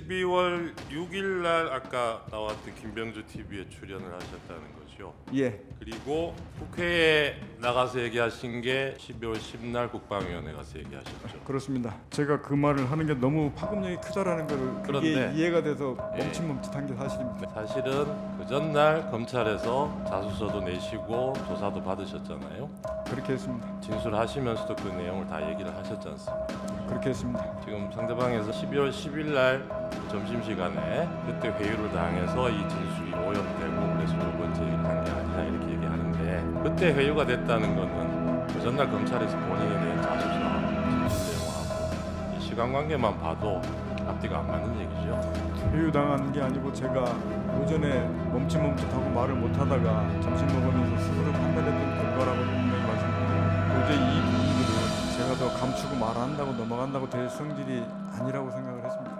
12월 6일 날 아까 나왔던 김병주 TV에 출연을 하셨다는 거죠. 예, 그리고 국회에 나가서 얘기하신 게 12월 10날 국방위원회 가서 얘기하셨죠. 그렇습니다. 제가 그 말을 하는 게 너무 파급력이 크다라는 걸 그게 그런데- 이해가 돼서 예. 멈칫멈칫한 게 사실입니다. 사실은 그 전날 검찰에서 자수서도 내시고 조사도 받으셨잖아요. 그렇게 했습니다. 진술하시면서도 그 내용을 다 얘기를 하셨지 않습니까? 그렇게 했습니다. 지금 상대방에서 12월 10일 날 점심 시간에 그때 회유를 당해서 이 진술이 오염되고 그래서 두 번째 얘기를 한게 아니냐 이렇게 얘기하는데 그때 회유가 됐다는 거는 그 전날 검찰에서 본인에 대한 자수서 진술 내용하고 이 시간 관계만 봐도 앞뒤가 안 맞는 얘기죠. 회유당한 게 아니고 제가 오전에 멈칫멈칫하고 말을 못하다가 점심 먹으면서 스스로 판단했던 결과라고 분명히 말씀드립니다. 도저히 이 부분들을 제가 더 감추고 말안 한다고 넘어간다고 될 성질이 아니라고 생각을 했습니다.